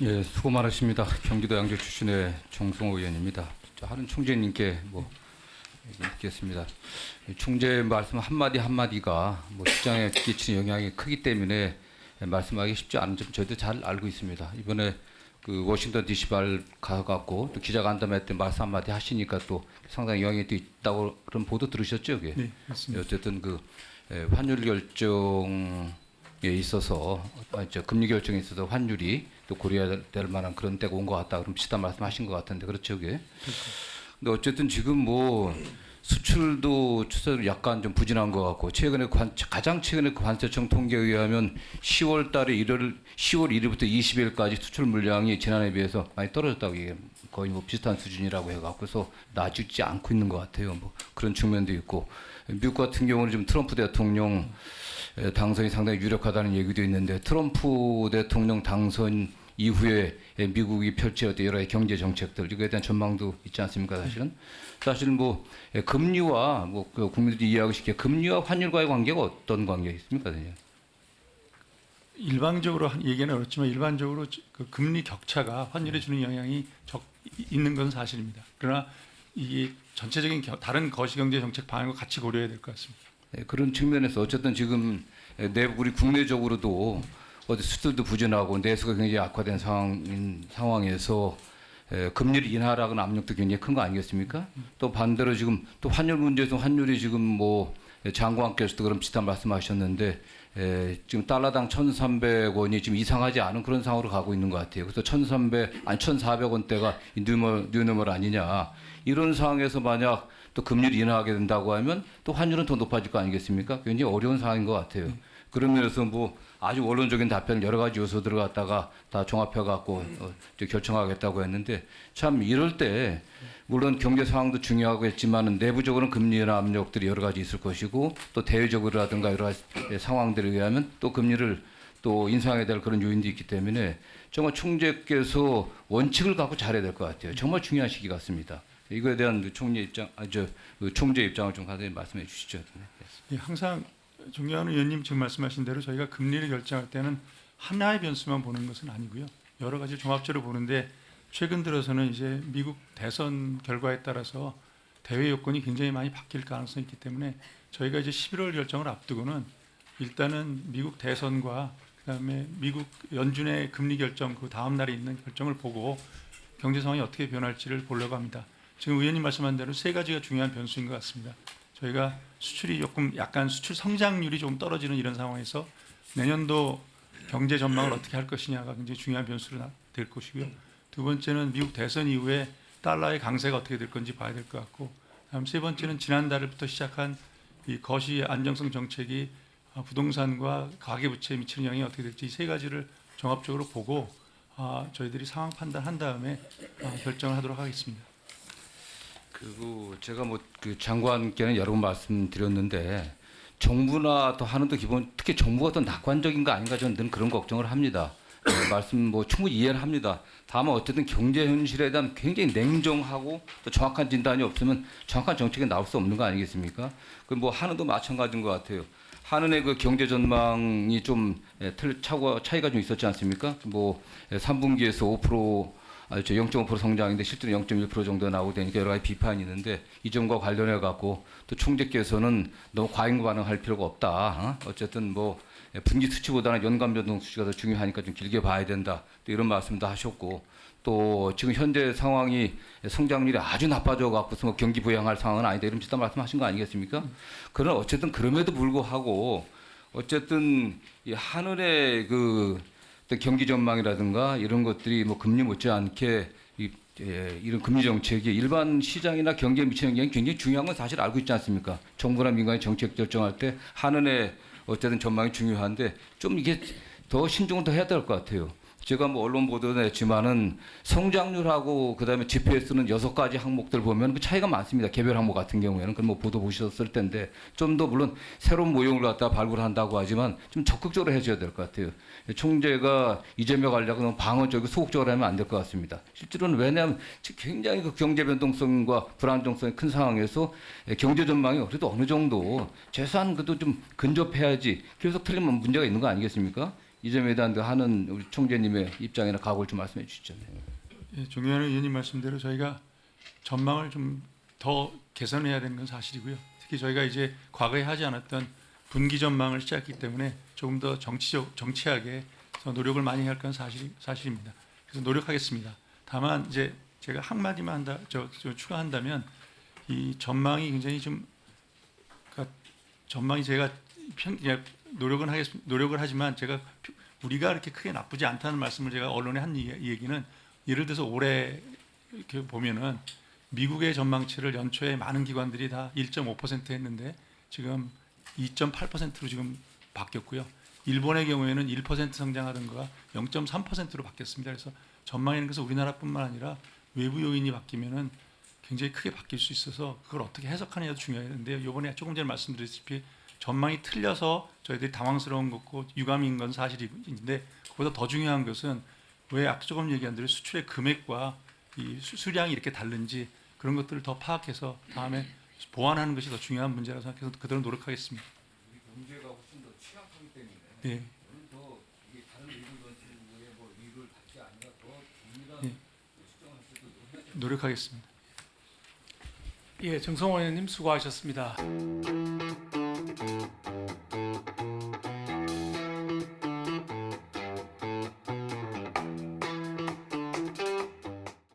예, 수고 많으십니다. 경기도 양주 출신의 정승호 의원입니다. 저 하는 총재님께 뭐 얘기했습니다. 총재 말씀 한 마디 한 마디가 뭐 시장에 끼치는 영향이 크기 때문에 말씀하기 쉽지 않은 점 저희도 잘 알고 있습니다. 이번에 그 워싱턴 D.C. 발 가갖고 또 기자간담회 때 말씀 한 마디 하시니까 또 상당히 영향이 또 있다고 그런 보도 들으셨죠, 그게? 네, 맞습니다. 어쨌든 그 에, 환율 결정에 있어서 아, 저 금리 결정에 있어서 환율이 또 고려해야 될 만한 그런 때가 온 것 같다. 그럼 비슷한 말씀하신 것 같은데 그렇죠, 그게? 근데 어쨌든 지금 뭐 수출도 추세로 약간 좀 부진한 것 같고 최근에 관, 가장 최근에 그 관세청 통계에 의하면 10월 달에 1월 10월 1일부터 20일까지 수출 물량이 지난해에 비해서 많이 떨어졌다고 이게 거의 뭐 비슷한 수준이라고 해갖고서 나아지지 않고 있는 것 같아요. 뭐 그런 측면도 있고 미국 같은 경우는 지금 트럼프 대통령 에, 당선이 상당히 유력하다는 얘기도 있는데 트럼프 대통령 당선 이후에 에, 미국이 펼쳐야 여러 경제 정책들 이거에 대한 전망도 있지 않습니까 사실은 사실 뭐 에, 금리와 뭐그 국민들이 이해하기 쉽게 금리와 환율과의 관계가 어떤 관계가 있습니까 한- 얘기는 어렵지만 일반적으로 그 금리 격차가 환율에 주는 영향이 적, 있는 건 사실입니다. 그러나 이게 전체적인 겨- 다른 거시경제 정책 방향과 같이 고려해야 될 것 같습니다. 예, 그런 측면에서 어쨌든 지금 예, 내 우리 국내적으로도 어디 수출도 부진하고 내수가 굉장히 악화된 상황인 상황에서 예, 금리를 인하라는 압력도 굉장히 큰 거 아니겠습니까? 또 반대로 지금 또 환율 문제에서 환율이 지금 뭐 예, 장관께서도 그런 비슷한 말씀하셨는데 에, 지금 달러당 1,300원이 지금 이상하지 않은 그런 상황으로 가고 있는 것 같아요. 그래서 1,300 아니 1,400원대가 뉴머 뉴너멀 아니냐 이런 상황에서 만약 또 금리를 인하하게 된다고 하면 또 환율은 더 높아질 거 아니겠습니까? 굉장히 어려운 상황인 것 같아요. 그런 면에서 뭐 아주 원론적인 답변 여러 가지 요소 들어갔다가 다 종합해 갖고 어, 이제 결정하겠다고 했는데 참 이럴 때 물론 경제 상황도 중요하겠지만은 내부적으로는 금리 인하 압력들이 여러 가지 있을 것이고 또 대외적으로라든가 여러 가지 상황들에 의하면 또 금리를 또 인상해야 될 그런 요인도 있기 때문에 정말 총재께서 원칙을 갖고 잘해야 될 것 같아요. 정말 중요한 시기 같습니다. 이거에 대한 그 총리 입장, 아저 그 총재 입장을 좀 가서 말씀해 주시죠. 네. 예, 항상 존경하는 의원님 지금 말씀하신 대로 저희가 금리를 결정할 때는 하나의 변수만 보는 것은 아니고요. 여러 가지 종합적으로 보는데 최근 들어서는 이제 미국 대선 결과에 따라서 대외 요건이 굉장히 많이 바뀔 가능성이 있기 때문에 저희가 이제 11월 결정을 앞두고는 일단은 미국 대선과 그다음에 미국 연준의 금리 결정 그 다음 날에 있는 결정을 보고 경제 상황이 어떻게 변할지를 보려고 합니다. 지금 의원님 말씀한 대로 세 가지가 중요한 변수인 것 같습니다. 저희가 수출이 조금 약간 수출 성장률이 좀 떨어지는 이런 상황에서 내년도 경제 전망을 어떻게 할 것이냐가 굉장히 중요한 변수로 나- 될 것이고요. 두 번째는 미국 대선 이후에 달러의 강세가 어떻게 될 건지 봐야 될 것 같고, 다음 세 번째는 지난달부터 시작한 이 거시 안정성 정책이 아, 부동산과 가계부채에 미치는 영향이 어떻게 될지 이 세 가지를 종합적으로 보고 아, 저희들이 상황 판단한 다음에 아, 결정을 하도록 하겠습니다. 그리고 제가 뭐 그 장관께는 여러 번 말씀드렸는데 정부나 또 하는 또 기본 특히 정부가 더 낙관적인 거 아닌가 저는 늘 그런 걱정을 합니다. 예, 말씀 뭐 충분히 이해를 합니다. 다만 어쨌든 경제 현실에 대한 굉장히 냉정하고 또 정확한 진단이 없으면 정확한 정책이 나올 수 없는 거 아니겠습니까? 그 뭐 한은도 마찬가지인 것 같아요. 한은의 그 경제 전망이 좀 예, 틀 차고 차이가 좀 있었지 않습니까? 뭐 3분기에서 5% 아, 저0.5% 성장인데 실제로 0.1% 정도 나오고 되니까 여러 가지 비판이 있는데 이 점과 관련해 갖고 또 총재께서는 너무 과잉 반응할 필요가 없다. 어? 어쨌든 뭐 예, 분기 수치보다는 연간 변동 수치가 더 중요하니까 좀 길게 봐야 된다. 또 이런 말씀도 하셨고 또 지금 현재 상황이 성장률이 아주 나빠져 갖고서 뭐 경기 부양할 상황은 아니다 이런 비슷한 말씀하신 거 아니겠습니까? 그러나 어쨌든 그럼에도 불구하고 어쨌든 이 하늘의 그 어떤 경기 전망이라든가 이런 것들이 뭐 금리 못지않게 이, 예, 이런 금리 정책이 일반 시장이나 경기에 미치는 영향이 굉장히 중요한 건 사실 알고 있지 않습니까? 정부나 민간이 정책 결정할 때 하늘의 어쨌든 전망이 중요한데 좀 이게 더 신중을 더 해야 될 것 같아요. 제가 뭐 언론 보도도 냈지만은 성장률하고 그다음에 GPS는 여섯 가지 항목들 보면 그 차이가 많습니다. 개별 항목 같은 경우에는 그뭐 보도 보셨을 텐데 좀 더 물론 새로운 모형을 갖다 발굴한다고 하지만 좀 적극적으로 해줘야 될 것 같아요. 총재가 이재명 관리하고 너무 방어적이고 소극적으로 하면 안 될 것 같습니다. 실제로는 왜냐하면 굉장히 그 경제 변동성과 불안정성이 큰 상황에서 경제 전망이 그래도 어느 정도 최소한 그래도 좀 근접해야지 계속 틀리면 문제가 있는 거 아니겠습니까? 이 점에 대한 그 하는 우리 총재님의 입장이나 각오를 좀 말씀해 주시죠. 예, 종현 의원님 말씀대로 저희가 전망을 좀 더 개선해야 되는 건 사실이고요. 특히 저희가 이제 과거에 하지 않았던 분기 전망을 시작했기 때문에 조금 더 정치적 정치하게 더 노력을 많이 할 건 사실 사실입니다. 그래서 노력하겠습니다. 다만 이제 제가 한 마디만 한다, 저, 저 추가한다면 이 전망이 굉장히 좀 그러니까 전망이 제가 편, 노력은 하겠습니다. 노력을 하지만 제가 우리가 그렇게 크게 나쁘지 않다는 말씀을 제가 언론에 한 얘기는 예를 들어서 올해 이렇게 보면은 미국의 전망치를 연초에 많은 기관들이 다 1.5% 했는데 지금 2.8%로 지금 바뀌었고요. 일본의 경우에는 1% 성장하던 거가 0.3%로 바뀌었습니다. 그래서 전망에는 그래서 우리나라뿐만 아니라 외부 요인이 바뀌면은 굉장히 크게 바뀔 수 있어서 그걸 어떻게 해석하느냐도 중요한데 이번에 조금 전에 말씀드렸다시피 전망이 틀려서 저희들이 당황스러운 거고 유감인 건 사실인데 그보다 더 중요한 것은 왜 아까 조금 얘기한 대로 수출의 금액과 이 수- 수량이 이렇게 다른지 그런 것들을 더 파악해서 다음에 보완하는 것이 더 중요한 문제라고 생각해서 그대로 노력하겠습니다. 문제가 훨씬 더 취약하기 때문에 네. 더 이게 다른 일부 전체의 뭐 이유를 갖지 않냐 더 정밀한 예. 수정할 수도 노력하겠습니다. 예, 정성호 의원님 수고하셨습니다.